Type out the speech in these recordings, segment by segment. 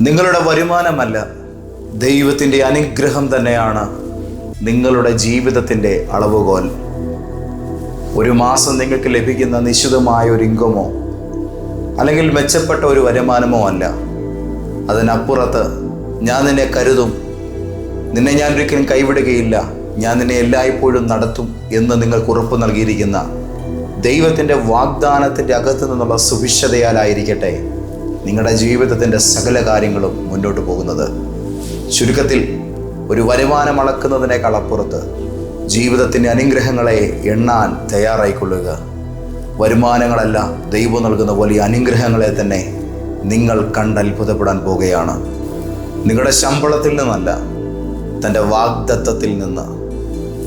നിങ്ങളുടെ വരുമാനമല്ല. ദൈവത്തിന്റെ അനുഗ്രഹം തന്നെയാണ് നിങ്ങളുടെ ജീവിതത്തിന്റെ അളവുകോൽ. ഒരു മാസം നിങ്ങൾക്ക് ലഭിക്കുന്ന നിശ്ചിതമായ ഒരു ഇൻകമോ അല്ലെങ്കിൽ മെച്ചപ്പെട്ട ഒരു വരുമാനമോ അല്ല. അതിനപ്പുറത്ത് ഞാൻ നിന്നെ കരുതും. നിന്നെ ഞാൻ ഒരിക്കലും കൈവിടുകയില്ല. ഞാൻ നിന്നെ എല്ലായ്പ്പോഴും നടത്തും എന്ന് നിങ്ങൾക്ക് ഉറപ്പ് നൽകിയിരിക്കുന്ന ദൈവത്തിന്റെ വാഗ്ദാനത്തിന്റെ അകത്തു നിന്നുള്ള സുഭിക്ഷതയാലായിരിക്കട്ടെ നിങ്ങളുടെ ജീവിതത്തിന്റെ സകല കാര്യങ്ങളും മുന്നോട്ട് പോകുന്നത്. ചുരുക്കത്തിൽ ഒരു വരുമാനം അളക്കുന്നതിനേക്കാൾ അപ്പുറത്ത് ജീവിതത്തിന്റെ അനുഗ്രഹങ്ങളെ എണ്ണാൻ തയ്യാറായിക്കൊള്ളുക. വരുമാനങ്ങളല്ല ദൈവം നൽകുന്ന വലിയ അനുഗ്രഹങ്ങളെ തന്നെ നിങ്ങൾ കണ്ട് അത്ഭുതപ്പെടാൻ പോവുകയാണ് നിങ്ങളുടെ ശമ്പളത്തിൽ നിന്നല്ല തന്റെ വാഗ്ദത്തത്തിൽ നിന്ന്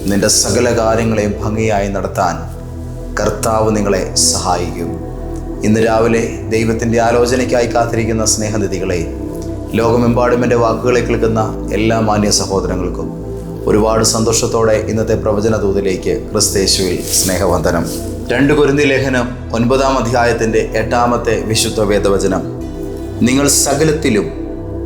നിന്റെ സകല കാര്യങ്ങളെയും ഭംഗിയായി നടത്താൻ കർത്താവ് നിങ്ങളെ സഹായിക്കും. ഇന്ന് രാവിലെ ദൈവത്തിന്റെ ആലോചനയ്ക്കായി കാത്തിരിക്കുന്ന സ്നേഹനിധികളെ ലോകമെമ്പാടും എന്റെ വാക്കുകളെ കേൾക്കുന്ന എല്ലാ മാന്യ സഹോദരങ്ങൾക്കും ഒരുപാട് സന്തോഷത്തോടെ ഇന്നത്തെ പ്രവചന ദൂതിലേക്ക് ക്രിസ്തേശുവിൽ സ്നേഹവന്ദനം. രണ്ട് കുരുന്തി ലേഖനം ഒൻപതാം അധ്യായത്തിന്റെ എട്ടാമത്തെ വിശുദ്ധ വേദവചനം. നിങ്ങൾ സകലത്തിലും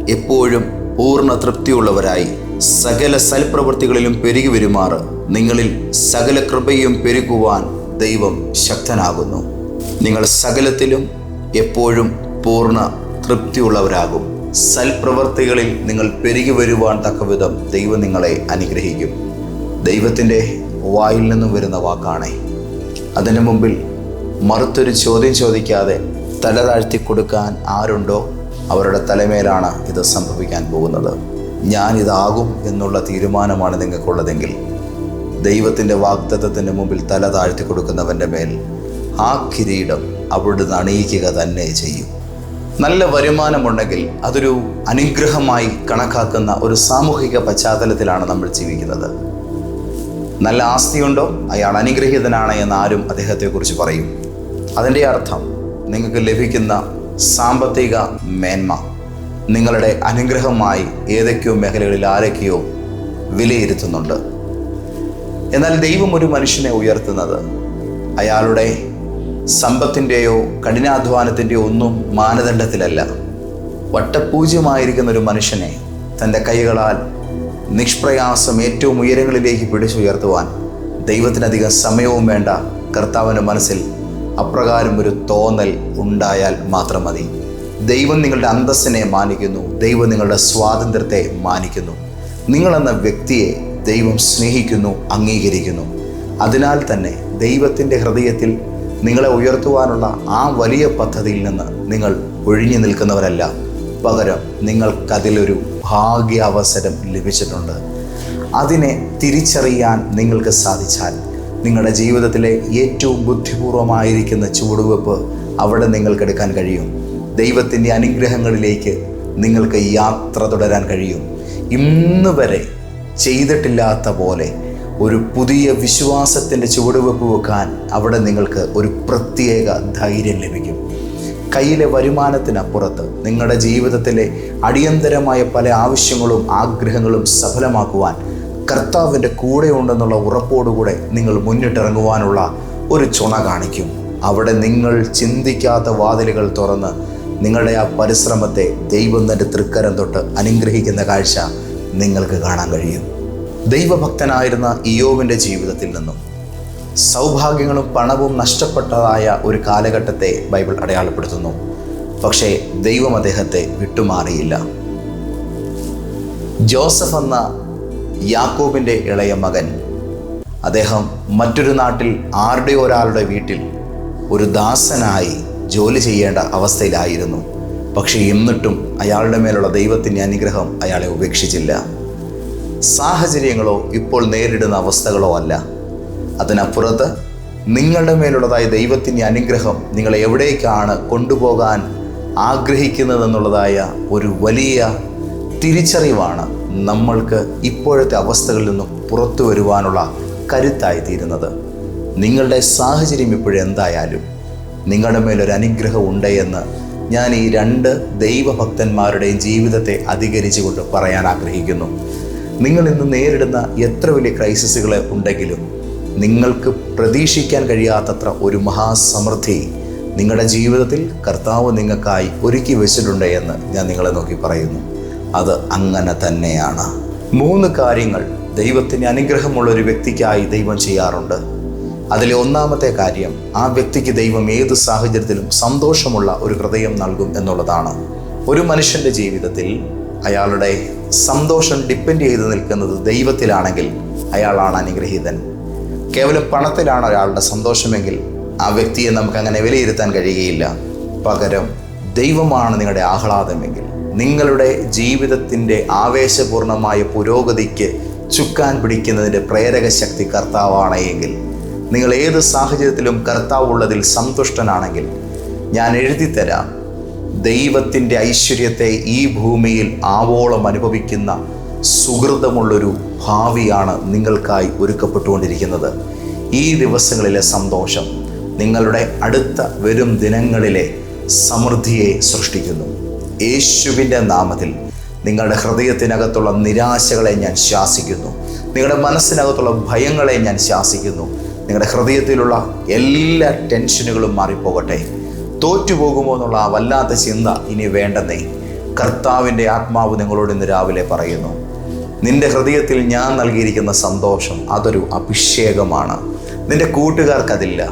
എപ്പോഴും പൂർണ തൃപ്തിയുള്ളവരായി സകല സൽപ്രവൃത്തികളിലും പെരുകി വരുമാറ് നിങ്ങളിൽ സകല കൃപയും പെരുകുവാൻ ദൈവം ശക്തനാകുന്നു. നിങ്ങൾ സകലത്തിലും എപ്പോഴും പൂർണ തൃപ്തിയുള്ളവരാകും. സൽപ്രവൃത്തികളിൽ നിങ്ങൾ പെരുകി വരുവാൻ തക്കവിധം ദൈവം നിങ്ങളെ അനുഗ്രഹിക്കും. ദൈവത്തിന്റെ വായിൽ നിന്നും വരുന്ന വാക്കാണേ. അതിനു മുമ്പിൽ മറുത്തൊരു ചോദ്യം ചോദിക്കാതെ തല താഴ്ത്തി കൊടുക്കാൻ ആരുണ്ടോ? അവരുടെ തലമേലാണ് ഇത് സംഭവിക്കാൻ പോകുന്നത്. ഞാൻ ഇതാകും എന്നുള്ള തീരുമാനമാണ് നിങ്ങൾക്കുള്ളതെങ്കിൽ ദൈവത്തിന്റെ വാഗ്ദത്വത്തിന്റെ മുമ്പിൽ തല താഴ്ത്തി കൊടുക്കുന്നവന്റെ മേൽ ആ കിരീടം അവിടുന്ന് അണിയിക്കുക തന്നെ ചെയ്യും. നല്ല വരുമാനമുണ്ടെങ്കിൽ അതൊരു അനുഗ്രഹമായി കണക്കാക്കുന്ന ഒരു സാമൂഹിക പശ്ചാത്തലത്തിലാണ് നമ്മൾ ജീവിക്കുന്നത്. നല്ല ആസ്തിയുണ്ടോ? അയാൾ അനുഗ്രഹീതനാണ് എന്ന് ആരും അദ്ദേഹത്തെക്കുറിച്ച് പറയും. അതിന്റെ അർത്ഥം നിങ്ങൾക്ക് ലഭിക്കുന്ന സാമ്പത്തിക മേന്മ നിങ്ങളുടെ അനുഗ്രഹമായി ഏതൊക്കെയോ മേഖലകളിൽ ആരൊക്കെയോ വിലയിരുത്തുന്നുണ്ട്. എന്നാൽ ദൈവം ഒരു മനുഷ്യനെ ഉയർത്തുന്നത് അയാളുടെ സമ്പത്തിന്റെയോ കഠിനാധ്വാനത്തിന്റെയോ ഒന്നും മാനദണ്ഡത്തിലല്ല. വട്ടപൂജ്യമായിരിക്കുന്ന ഒരു മനുഷ്യനെ തന്റെ കൈകളാൽ നിഷ്പ്രയാസം ഏറ്റവും ഉയരങ്ങളിലേക്ക് പിടിച്ചുയർത്തുവാൻ ദൈവത്തിനധികം സമയവും വേണ്ട കർത്താവിന്റെ മനസ്സിൽ അപ്രകാരം ഒരു തോന്നൽ ഉണ്ടായാൽ മാത്രം മതി. ദൈവം നിങ്ങളുടെ അന്തസ്സിനെ മാനിക്കുന്നു ദൈവം നിങ്ങളുടെ സ്വാതന്ത്ര്യത്തെ മാനിക്കുന്നു. നിങ്ങളെന്ന വ്യക്തിയെ ദൈവം സ്നേഹിക്കുന്നു അംഗീകരിക്കുന്നു. അതിനാൽ തന്നെ ദൈവത്തിന്റെ ഹൃദയത്തിൽ നിങ്ങളെ ഉയർത്തുവാനുള്ള ആ വലിയ പദ്ധതിയിൽ നിന്ന് നിങ്ങൾ ഒഴിഞ്ഞു നിൽക്കുന്നവരല്ല. പകരം നിങ്ങൾക്കതിലൊരു ഭാഗ്യാവസരം ലഭിച്ചിട്ടുണ്ട്. അതിനെ തിരിച്ചറിയാൻ നിങ്ങൾക്ക് സാധിച്ചാൽ നിങ്ങളുടെ ജീവിതത്തിലെ ഏറ്റവും ബുദ്ധിപൂർവമായിരിക്കുന്ന ചുവടുവെപ്പ് അവിടെ നിങ്ങൾക്ക് എടുക്കാൻ കഴിയും. ദൈവത്തിന്റെ അനുഗ്രഹങ്ങളിലേക്ക് നിങ്ങൾക്ക് യാത്ര തുടരാൻ കഴിയും. ഇന്ന് വരെ ചെയ്തിട്ടില്ലാത്ത പോലെ ഒരു പുതിയ വിശ്വാസത്തിന്റെ ചുവടുവെപ്പ് വെക്കാൻ അവിടെ നിങ്ങൾക്ക് ഒരു പ്രത്യേക ധൈര്യം ലഭിക്കും. കയ്യിലെ വരുമാനത്തിനപ്പുറത്ത് നിങ്ങളുടെ ജീവിതത്തിലെ അടിയന്തരമായ പല ആവശ്യങ്ങളും ആഗ്രഹങ്ങളും സഫലമാക്കുവാൻ കർത്താവിന്റെ കൂടെ ഉണ്ടെന്നുള്ള ഉറപ്പോടുകൂടെ നിങ്ങൾ മുന്നിട്ടിറങ്ങുവാനുള്ള ഒരു ചുണ കാണിക്കും. അവിടെ നിങ്ങൾ ചിന്തിക്കാത്ത വാതിലുകൾ തുറന്ന് നിങ്ങളുടെ ആ പരിശ്രമത്തെ ദൈവം തന്റെ തൃക്കരം തൊട്ട് അനുഗ്രഹിക്കുന്ന കാഴ്ച നിങ്ങൾക്ക് കാണാൻ കഴിയും. ദൈവഭക്തനായിരുന്ന ഇയോവിന്റെ ജീവിതത്തിൽ നിന്നും സൗഭാഗ്യങ്ങളും പണവും നഷ്ടപ്പെട്ടതായ ഒരു കാലഘട്ടത്തെ ബൈബിൾ അടയാളപ്പെടുത്തുന്നു. പക്ഷേ ദൈവം അദ്ദേഹത്തെ വിട്ടുമാറിയില്ല. ജോസഫ് എന്ന യാക്കോബിന്റെ ഇളയ മകൻ അദ്ദേഹം മറ്റൊരു നാട്ടിൽ ആരുടെ ഒരാളുടെ വീട്ടിൽ ഒരു ദാസനായി ജോലി ചെയ്യേണ്ട അവസ്ഥയിലായിരുന്നു. പക്ഷേ എന്നിട്ടും അയാളുടെ മേലുള്ള ദൈവത്തിന്റെ അനുഗ്രഹം അയാളെ ഉപേക്ഷിച്ചില്ല. സാഹചര്യങ്ങളോ ഇപ്പോൾ നേരിടുന്ന അവസ്ഥകളോ അല്ല. അതിനപ്പുറത്ത് നിങ്ങളുടെ മേലുള്ളതായ ദൈവത്തിന്റെ അനുഗ്രഹം നിങ്ങളെ എവിടേക്കാണ് കൊണ്ടുപോകാൻ ആഗ്രഹിക്കുന്നതെന്നുള്ളതായ ഒരു വലിയ തിരിച്ചറിവാണ് നമ്മൾക്ക് ഇപ്പോഴത്തെ അവസ്ഥകളിൽ നിന്നും പുറത്തു വരുവാനുള്ള കരുത്തായി തീരുന്നത്. നിങ്ങളുടെ സാഹചര്യം ഇപ്പോഴെന്തായാലും നിങ്ങളുടെ മേലൊരു അനുഗ്രഹം ഉണ്ട് എന്ന് ഞാൻ ഈ രണ്ട് ദൈവഭക്തന്മാരുടെയും ജീവിതത്തെ അധികരിച്ചുകൊണ്ട് പറയാൻ ആഗ്രഹിക്കുന്നു. നിങ്ങൾ ഇന്ന് നേരിടുന്ന എത്ര വലിയ ക്രൈസിസുകൾ ഉണ്ടെങ്കിലും നിങ്ങൾക്ക് പ്രതീക്ഷിക്കാൻ കഴിയാത്തത്ര ഒരു മഹാസമൃദ്ധി നിങ്ങളുടെ ജീവിതത്തിൽ കർത്താവ് നിങ്ങൾക്കായി ഒരുക്കി വെച്ചിട്ടുണ്ട് എന്ന് ഞാൻ നിങ്ങളെ നോക്കി പറയുന്നു. അത് അങ്ങനെ തന്നെയാണ്. മൂന്ന് കാര്യങ്ങൾ ദൈവത്തിന് അനുഗ്രഹമുള്ള ഒരു വ്യക്തിക്കായി ദൈവം ചെയ്യാറുണ്ട്. അതിലെ ഒന്നാമത്തെ കാര്യം ആ വ്യക്തിക്ക് ദൈവം ഏത് സാഹചര്യത്തിലും സന്തോഷമുള്ള ഒരു ഹൃദയം നൽകും എന്നുള്ളതാണ്. ഒരു മനുഷ്യന്റെ ജീവിതത്തിൽ അയാളുടെ സന്തോഷം ഡിപ്പെൻഡ് ചെയ്ത് നിൽക്കുന്നത് ദൈവത്തിലാണെങ്കിൽ അയാളാണ് അനുഗ്രഹീതൻ. കേവലം പണത്തിലാണ് ഒരാളുടെ സന്തോഷമെങ്കിൽ ആ വ്യക്തിയെ നമുക്ക് അങ്ങനെ വിലയിരുത്താൻ കഴിയുകയില്ല. പകരം ദൈവമാണ് നിങ്ങളുടെ ആഹ്ലാദമെങ്കിൽ നിങ്ങളുടെ ജീവിതത്തിന്റെ ആവേശപൂർണമായ പുരോഗതിക്ക് ചുക്കാൻ പിടിക്കുന്നതിന്റെ പ്രേരക ശക്തി കർത്താവാണ് എങ്കിൽ നിങ്ങൾ ഏത് സാഹചര്യത്തിലും കർത്താവുള്ളതിൽ സന്തുഷ്ടനാണെങ്കിൽ ഞാൻ എഴുതിത്തരാം. ദൈവത്തിന്റെ ഐശ്വര്യത്തെ ഈ ഭൂമിയിൽ ആവോളം അനുഭവിക്കുന്ന സുഹൃതമുള്ളൊരു ഭാവിയാണ് നിങ്ങൾക്കായി ഒരുക്കപ്പെട്ടുകൊണ്ടിരിക്കുന്നത്. ഈ ദിവസങ്ങളിലെ സന്തോഷം നിങ്ങളുടെ അടുത്ത വരും ദിനങ്ങളിലെ സമൃദ്ധിയെ സൃഷ്ടിക്കുന്നു. യേശുവിന്റെ നാമത്തിൽ നിങ്ങളുടെ ഹൃദയത്തിനകത്തുള്ള നിരാശകളെ ഞാൻ ശാസിക്കുന്നു. നിങ്ങളുടെ മനസ്സിനകത്തുള്ള ഭയങ്ങളെ ഞാൻ ശാസിക്കുന്നു. നിങ്ങളുടെ ഹൃദയത്തിലുള്ള എല്ലാ ടെൻഷനുകളും മാറിപ്പോകട്ടെ. തോറ്റുപോകുമോ എന്നുള്ള ആ വല്ലാത്ത ചിന്ത ഇനി വേണ്ടെന്നേ. കർത്താവിന്റെ ആത്മാവ് നിങ്ങളോട് ഇന്ന് രാവിലെ പറയുന്നു. നിന്റെ ഹൃദയത്തിൽ ഞാൻ നൽകിയിരിക്കുന്ന സന്തോഷം അതൊരു അഭിഷേകമാണ്. നിന്റെ കൂട്ടുകാർക്കതില്ല.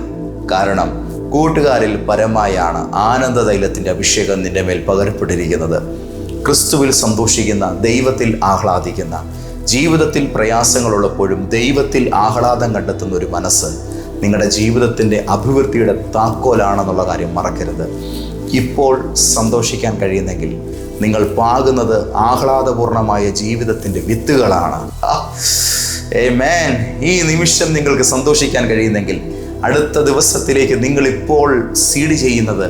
കാരണം കൂട്ടുകാരിൽ പരമായാണ് ആനന്ദ തൈലത്തിന്റെ അഭിഷേകം നിന്റെ മേൽ പകരപ്പെട്ടിരിക്കുന്നത്. ക്രിസ്തുവിൽ സന്തോഷിക്കുന്ന ദൈവത്തിൽ ആഹ്ലാദിക്കുന്ന ജീവിതത്തിൽ പ്രയാസങ്ങളുള്ളപ്പോഴും ദൈവത്തിൽ ആഹ്ലാദം കണ്ടെത്തുന്ന ഒരു മനസ്സ് നിങ്ങളുടെ ജീവിതത്തിന്റെ അഭിവൃദ്ധിയുടെ താക്കോലാണെന്നുള്ള കാര്യം മറക്കരുത്. ഇപ്പോൾ സന്തോഷിക്കാൻ കഴിയുന്നെങ്കിൽ നിങ്ങൾ പാകുന്നത് ആഹ്ലാദപൂർണമായ ജീവിതത്തിന്റെ വിത്തുകളാണ്. ഏ മേൻ ഈ നിമിഷം നിങ്ങൾക്ക് സന്തോഷിക്കാൻ കഴിയുന്നെങ്കിൽ അടുത്ത ദിവസത്തിലേക്ക് നിങ്ങൾ ഇപ്പോൾ സീഡ് ചെയ്യുന്നത്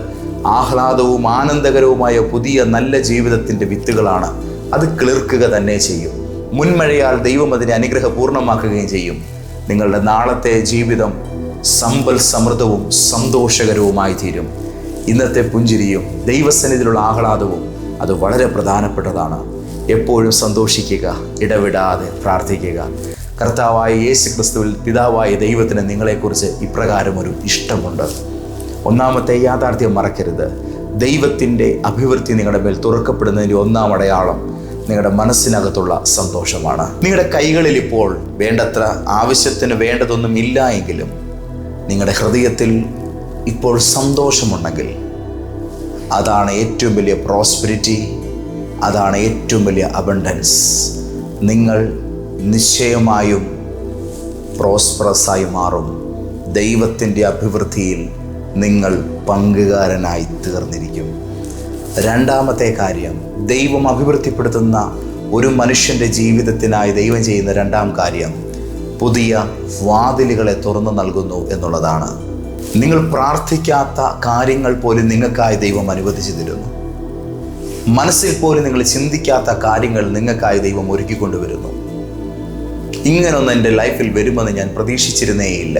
ആഹ്ലാദവും ആനന്ദകരവുമായ പുതിയ നല്ല ജീവിതത്തിന്റെ വിത്തുകളാണ്. അത് കിളിർക്കുക തന്നെ ചെയ്യും. മുൻമഴയാൽ ദൈവം അതിനെ അനുഗ്രഹപൂർണമാക്കുകയും ചെയ്യും. നിങ്ങളുടെ നാളത്തെ ജീവിതം സമ്പൽ സമൃദ്ധവും സന്തോഷകരവുമായി തീരും ഇന്നത്തെ പുഞ്ചിരിയും ദൈവസന്നിധിയിലുള്ള ആഹ്ലാദവും അത് വളരെ പ്രധാനപ്പെട്ടതാണ്. എപ്പോഴും സന്തോഷിക്കുക ഇടവിടാതെ പ്രാർത്ഥിക്കുക. കർത്താവായ യേശു ക്രിസ്തുവിൽ പിതാവായ ദൈവത്തിന് നിങ്ങളെക്കുറിച്ച് ഇപ്രകാരം ഒരു ഇഷ്ടമുണ്ട്. ഒന്നാമത്തെ യാഥാർത്ഥ്യം മറക്കരുത്. ദൈവത്തിന്റെ അഭിവൃദ്ധി നിങ്ങളുടെ മേൽ തുറക്കപ്പെടുന്നതിന്റെ ഒന്നാം അടയാളം നിങ്ങളുടെ മനസ്സിനകത്തുള്ള സന്തോഷമാണ്. നിങ്ങളുടെ കൈകളിൽ ഇപ്പോൾ വേണ്ടത്ര ആവശ്യത്തിന് വേണ്ടതൊന്നും ഇല്ല എങ്കിലും നിങ്ങളുടെ ഹൃദയത്തിൽ ഇപ്പോൾ സന്തോഷമുണ്ടെങ്കിൽ അതാണ് ഏറ്റവും വലിയ പ്രോസ്പെരിറ്റി അതാണ് ഏറ്റവും വലിയ അബണ്ടൻസ് നിങ്ങൾ നിശ്ചയമായും പ്രോസ്പറസായി മാറും. ദൈവത്തിന്റെ അഭിവൃദ്ധിയിൽ നിങ്ങൾ പങ്കുകാരനായി തീർന്നിരിക്കും. രണ്ടാമത്തെ കാര്യം ദൈവം അഭിവൃദ്ധിപ്പെടുത്തുന്ന ഒരു മനുഷ്യന്റെ ജീവിതത്തിനായി ദൈവം ചെയ്യുന്ന രണ്ടാം കാര്യം പുതിയ വാതിലുകളെ തുറന്നു നൽകുന്നു എന്നുള്ളതാണ്. നിങ്ങൾ പ്രാർത്ഥിക്കാത്ത കാര്യങ്ങൾ പോലും നിങ്ങൾക്കായി ദൈവം അനുവദിച്ചു തരുന്നു. മനസ്സിൽ പോലും നിങ്ങൾ ചിന്തിക്കാത്ത കാര്യങ്ങൾ നിങ്ങൾക്കായി ദൈവം ഒരുക്കിക്കൊണ്ടുവരുന്നു ഇങ്ങനൊന്നും എന്റെ ലൈഫിൽ വരുമെന്ന് ഞാൻ പ്രതീക്ഷിച്ചിരുന്നേയില്ല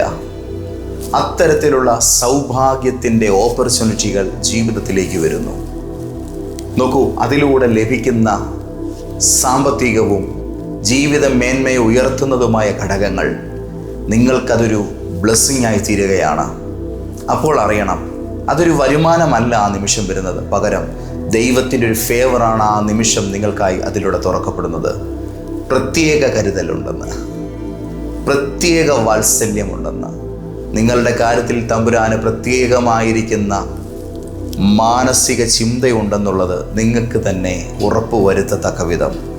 അത്തരത്തിലുള്ള സൗഭാഗ്യത്തിന്റെ ഓപ്പർച്യൂണിറ്റികൾ ജീവിതത്തിലേക്ക് വരുന്നു. നോക്കൂ അതിലൂടെ ലഭിക്കുന്ന സാമ്പത്തികവും ജീവിത മേന്മയെ ഉയർത്തുന്നതുമായ ഘടകങ്ങൾ നിങ്ങൾക്കതൊരു ബ്ലെസ്സിങ് ആയി തീരുകയാണ്. അപ്പോൾ അറിയണം അതൊരു വരുമാനമല്ല ആ നിമിഷം വരുന്നത്. പകരം ദൈവത്തിന്റെ ഒരു ഫേവറാണ് ആ നിമിഷം നിങ്ങൾക്കായി അതിലൂടെ തുറക്കപ്പെടുന്നത്. പ്രത്യേക കരുതലുണ്ടെന്ന് പ്രത്യേക വാത്സല്യമുണ്ടെന്ന്. നിങ്ങളുടെ കാര്യത്തിൽ തമ്പുരാന് പ്രത്യേകമായിരിക്കുന്ന മാനസിക ചിന്തയുണ്ടെന്നുള്ളത് നിങ്ങൾക്ക് തന്നെ ഉറപ്പ് വരുത്തത്തക്ക വിധം.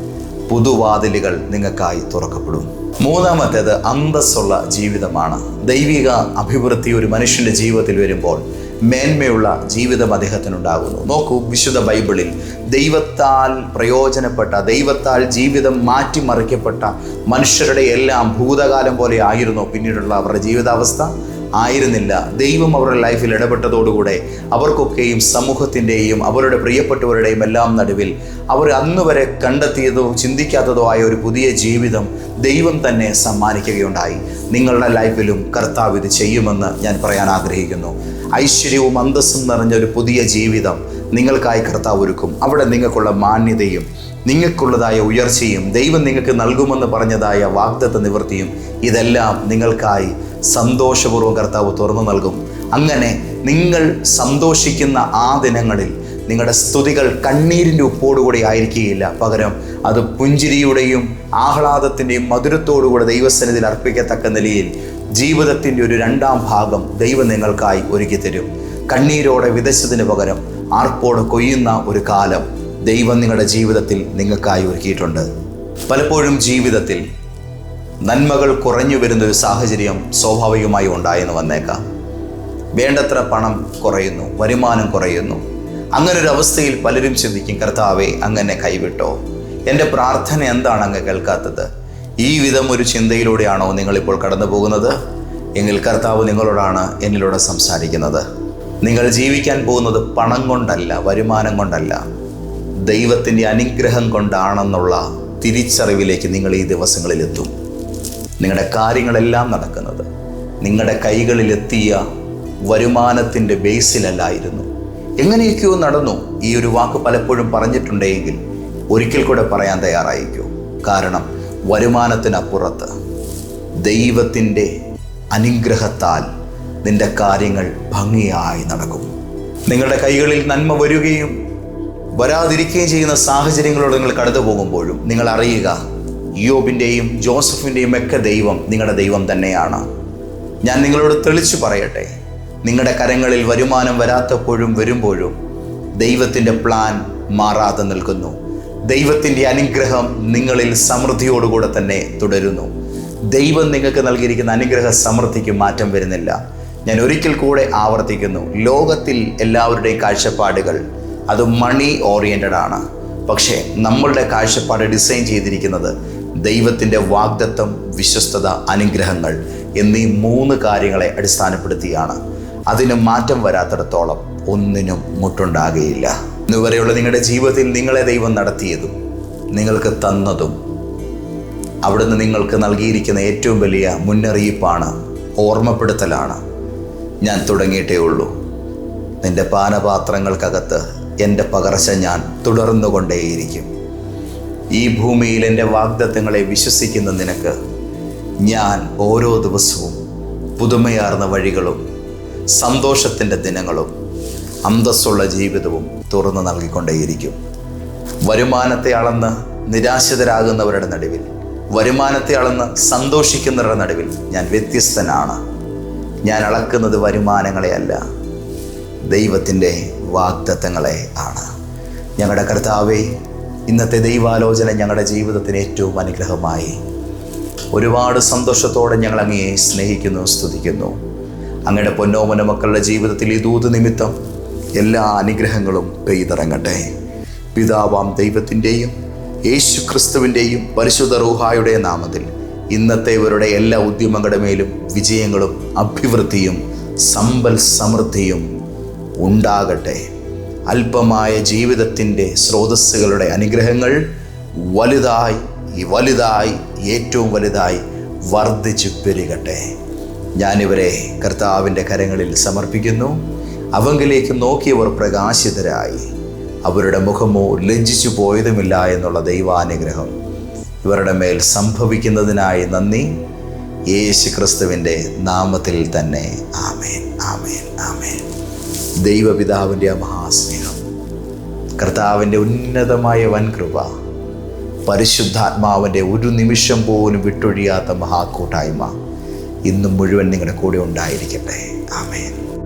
പുതുവാതിലുകൾ നിങ്ങൾക്കായി തുറക്കപ്പെടും. മൂന്നാമത്തേത് അന്തസ്സുള്ള ജീവിതമാണ്. ദൈവിക അഭിവൃദ്ധി ഒരു മനുഷ്യന്റെ ജീവിതത്തിൽ വരുമ്പോൾ മേന്മയുള്ള ജീവിതം അദ്ദേഹത്തിനുണ്ടാകുന്നു. നോക്കൂ വിശുദ്ധ ബൈബിളിൽ ദൈവത്താൽ പ്രയോജനപ്പെട്ട ദൈവത്താൽ ജീവിതം മാറ്റിമറിക്കപ്പെട്ട മനുഷ്യരുടെ എല്ലാം ഭൂതകാലം പോലെ ആയിരുന്നു പിന്നീടുള്ള അവരുടെ ജീവിതാവസ്ഥ. ആയിരുന്നില്ല. ദൈവം അവരുടെ ലൈഫിൽ ഇടപെട്ടതോടുകൂടെ അവർക്കൊക്കെയും സമൂഹത്തിന്റെയും അവരുടെ പ്രിയപ്പെട്ടവരുടെയും എല്ലാം നടുവിൽ അവർ അന്ന് വരെ കണ്ടെത്തിയതോ ചിന്തിക്കാത്തതോ ആയ ഒരു പുതിയ ജീവിതം ദൈവം തന്നെ സമ്മാനിക്കുകയുണ്ടായി. നിങ്ങളുടെ ലൈഫിലും കർത്താവ് ഇത് ചെയ്യുമെന്ന് ഞാൻ പറയാൻ ആഗ്രഹിക്കുന്നു. ഐശ്വര്യവും അന്തസ്സും നിറഞ്ഞ ഒരു പുതിയ ജീവിതം നിങ്ങൾക്കായി കർത്താവ് ഒരുക്കും. അവിടെ നിങ്ങൾക്കുള്ള മാന്യതയും നിങ്ങൾക്കുള്ളതായ ഉയർച്ചയും ദൈവം നിങ്ങൾക്ക് നൽകുമെന്ന് പറഞ്ഞതായ വാഗ്ദത്ത നിവൃത്തിയും ഇതെല്ലാം നിങ്ങൾക്കായി സന്തോഷപൂർവം കർത്താവ് തുറന്നു നൽകും. അങ്ങനെ നിങ്ങൾ സന്തോഷിക്കുന്ന ആ ദിനങ്ങളിൽ നിങ്ങളുടെ സ്തുതികൾ കണ്ണീരിന്റെ ഉപ്പോടുകൂടി ആയിരിക്കുകയില്ല. പകരം അത് പുഞ്ചിരിയുടെയും ആഹ്ലാദത്തിന്റെയും മധുരത്തോടുകൂടെ ദൈവസന്നിധിയിൽ അർപ്പിക്കത്തക്ക നിലയിൽ ജീവിതത്തിന്റെ ഒരു രണ്ടാം ഭാഗം ദൈവം നിങ്ങൾക്കായി ഒരുക്കി തരും. കണ്ണീരോടെ വിതച്ചതിന് പകരം ആർപ്പോടെ കൊയ്യുന്ന ഒരു കാലം ദൈവം നിങ്ങളുടെ ജീവിതത്തിൽ നിങ്ങൾക്കായി ഒരുക്കിയിട്ടുണ്ട്. പലപ്പോഴും ജീവിതത്തിൽ നന്മകൾ കുറഞ്ഞു വരുന്ന ഒരു സാഹചര്യം സ്വാഭാവികമായി ഉണ്ടായെന്ന് വന്നേക്കാം. വേണ്ടത്ര പണം കുറയുന്നു വരുമാനം കുറയുന്നു. അങ്ങനെ ഒരു അവസ്ഥയിൽ പലരും ചിന്തിക്കും കർത്താവെ അങ്ങനെ കൈവിട്ടോ. എന്റെ പ്രാർത്ഥന എന്താണ് അങ്ങ് കേൾക്കാത്തത്? ഈ വിധം ഒരു ചിന്തയിലൂടെയാണോ നിങ്ങളിപ്പോൾ കടന്നു പോകുന്നത് എങ്കിൽ കർത്താവ് നിങ്ങളോടാണ് എന്നിലൂടെ സംസാരിക്കുന്നത്. നിങ്ങൾ ജീവിക്കാൻ പോകുന്നത് പണം കൊണ്ടല്ല വരുമാനം കൊണ്ടല്ല. ദൈവത്തിന്റെ അനുഗ്രഹം കൊണ്ടാണെന്നുള്ള തിരിച്ചറിവിലേക്ക് നിങ്ങൾ ഈ ദിവസങ്ങളിൽ എത്തും. നിങ്ങളുടെ കാര്യങ്ങളെല്ലാം നടക്കുന്നത്. നിങ്ങളുടെ കൈകളിലെത്തിയ വരുമാനത്തിന്റെ ബേസിലല്ലായിരുന്നു. എങ്ങനെയൊക്കെയോ നടന്നു ഈ ഒരു വാക്ക് പലപ്പോഴും പറഞ്ഞിട്ടുണ്ടെങ്കിൽ ഒരിക്കൽ കൂടെ പറയാൻ തയ്യാറായിക്കൂ കാരണം വരുമാനത്തിനപ്പുറത്ത് ദൈവത്തിന്റെ അനുഗ്രഹത്താൽ നിന്റെ കാര്യങ്ങൾ ഭംഗിയായി നടക്കും. നിങ്ങളുടെ കൈകളിൽ നന്മ വരികയും വരാതിരിക്കുകയും ചെയ്യുന്ന സാഹചര്യങ്ങളോട് നിങ്ങൾ കടന്നു പോകുമ്പോഴും നിങ്ങൾ അറിയുക യോബിന്റെയും ജോസഫിന്റെയും ഒക്കെ ദൈവം നിങ്ങളുടെ ദൈവം തന്നെയാണ്. ഞാൻ നിങ്ങളോട് തെളിച്ചു പറയട്ടെ നിങ്ങളുടെ കരങ്ങളിൽ വരുമാനം വരാത്തപ്പോഴും വരുമ്പോഴും ദൈവത്തിന്റെ പ്ലാൻ മാറാതെ നിൽക്കുന്നു. ദൈവത്തിന്റെ അനുഗ്രഹം നിങ്ങളിൽ സമൃദ്ധിയോടുകൂടെ തന്നെ തുടരുന്നു. ദൈവം നിങ്ങൾക്ക് നൽകിയിരിക്കുന്ന അനുഗ്രഹ സമൃദ്ധിക്ക് മാറ്റം വരുന്നില്ല. ഞാൻ ഒരിക്കൽ കൂടെ ആവർത്തിക്കുന്നു. ലോകത്തിൽ എല്ലാവരുടെയും കാഴ്ചപ്പാടുകൾ അത് മണി ഓറിയന്റഡ് ആണ്. പക്ഷേ നമ്മളുടെ കാഴ്ചപ്പാട് ഡിസൈൻ ചെയ്തിരിക്കുന്നത് ദൈവത്തിന്റെ വാഗ്ദത്വം വിശ്വസ്തത അനുഗ്രഹങ്ങൾ എന്നീ മൂന്ന് കാര്യങ്ങളെ അടിസ്ഥാനപ്പെടുത്തിയാണ്. അതിന് മാറ്റം വരാത്തിടത്തോളം ഒന്നിനും മുട്ടുണ്ടാകുകയില്ല. ഇന്നുവരെയുള്ള നിങ്ങളുടെ ജീവിതത്തിൽ നിങ്ങളെ ദൈവം നടത്തിയതും നിങ്ങൾക്ക് തന്നതും അവിടുന്ന് നിങ്ങൾക്ക് നൽകിയിരിക്കുന്ന ഏറ്റവും വലിയ മുന്നറിയിപ്പാണ് ഓർമ്മപ്പെടുത്തലാണ്. ഞാൻ തുടങ്ങിയിട്ടേ ഉള്ളൂ. നിന്റെ പാനപാത്രങ്ങൾക്കകത്ത് എന്റെ പകർച്ച ഞാൻ തുടർന്നുകൊണ്ടേയിരിക്കും. ഈ ഭൂമിയിൽ എന്റെ വാഗ്ദത്തങ്ങളെ വിശ്വസിക്കുന്ന നിനക്ക് ഞാൻ ഓരോ ദിവസവും പുതുമയാർന്ന വഴികളും സന്തോഷത്തിന്റെ ദിനങ്ങളും അന്തസ്സുള്ള ജീവിതവും തുറന്നു നൽകിക്കൊണ്ടേയിരിക്കും. വരുമാനത്തെ അളന്ന് നിരാശിതരാകുന്നവരുടെ നടുവിൽ വരുമാനത്തെ അളന്ന് സന്തോഷിക്കുന്നവരുടെ നടുവിൽ ഞാൻ വ്യത്യസ്തനാണ്. ഞാൻ അളക്കുന്നത് വരുമാനങ്ങളെയല്ല ദൈവത്തിന്റെ വാഗ്ദത്തങ്ങളെ ആണ്. ഞങ്ങളുടെ കർത്താവെ ഇന്നത്തെ ദൈവാലോചന ഞങ്ങളുടെ ജീവിതത്തിന് ഏറ്റവും അനുഗ്രഹമായി. ഒരുപാട് സന്തോഷത്തോടെ ഞങ്ങൾ അങ്ങയെ സ്നേഹിക്കുന്നു സ്തുതിക്കുന്നു. അങ്ങയുടെ പൊന്നോമന മക്കളുടെ ജീവിതത്തിൽ ഈ ദൂത് നിമിത്തം എല്ലാ അനുഗ്രഹങ്ങളും പെയ്തിറങ്ങട്ടെ. പിതാവാം ദൈവത്തിന്റെയും യേശു ക്രിസ്തുവിന്റെയും പരിശുദ്ധ റൂഹായുടെ നാമത്തിൽ ഇന്നത്തെ ഇവരുടെ എല്ലാ ഉദ്യമങ്ങളുടെ മേലും വിജയങ്ങളും അഭിവൃദ്ധിയും സമ്പൽ സമൃദ്ധിയും ഉണ്ടാകട്ടെ. അല്പമായ ജീവിതത്തിന്റെ സ്രോതസ്സുകളുടെ അനുഗ്രഹങ്ങൾ വലുതായി വലുതായി ഏറ്റവും വലുതായി വർദ്ധിച്ചു പെരുകട്ടെ. ഞാനിവരെ കർത്താവിന്റെ കരങ്ങളിൽ സമർപ്പിക്കുന്നു. അവങ്കിലേക്ക് നോക്കിയവർ പ്രകാശിതരായി. അവരുടെ മുഖമോ ലജ്ജിച്ചു പോയതുമില്ല എന്നുള്ള ദൈവാനുഗ്രഹം ഇവരുടെ മേൽ സംഭവിക്കുന്നതിനായി നന്ദി. യേശു ക്രിസ്തുവിന്റെ നാമത്തിൽ തന്നെ ആമേൻ ആമേൻ ആമേൻ. ദൈവപിതാവിന്റെ മഹാസ്നേഹം കർത്താവിന്റെ ഉന്നതമായ വൻകൃപ പരിശുദ്ധാത്മാവിന്റെ ഒരു നിമിഷം പോലും വിട്ടൊഴിയാത്ത മഹാക്കൂട്ടായ്മ ഇന്നും മുഴുവൻ നിങ്ങളുടെ കൂടെ ഉണ്ടായിരിക്കട്ടെ. ആമേൻ.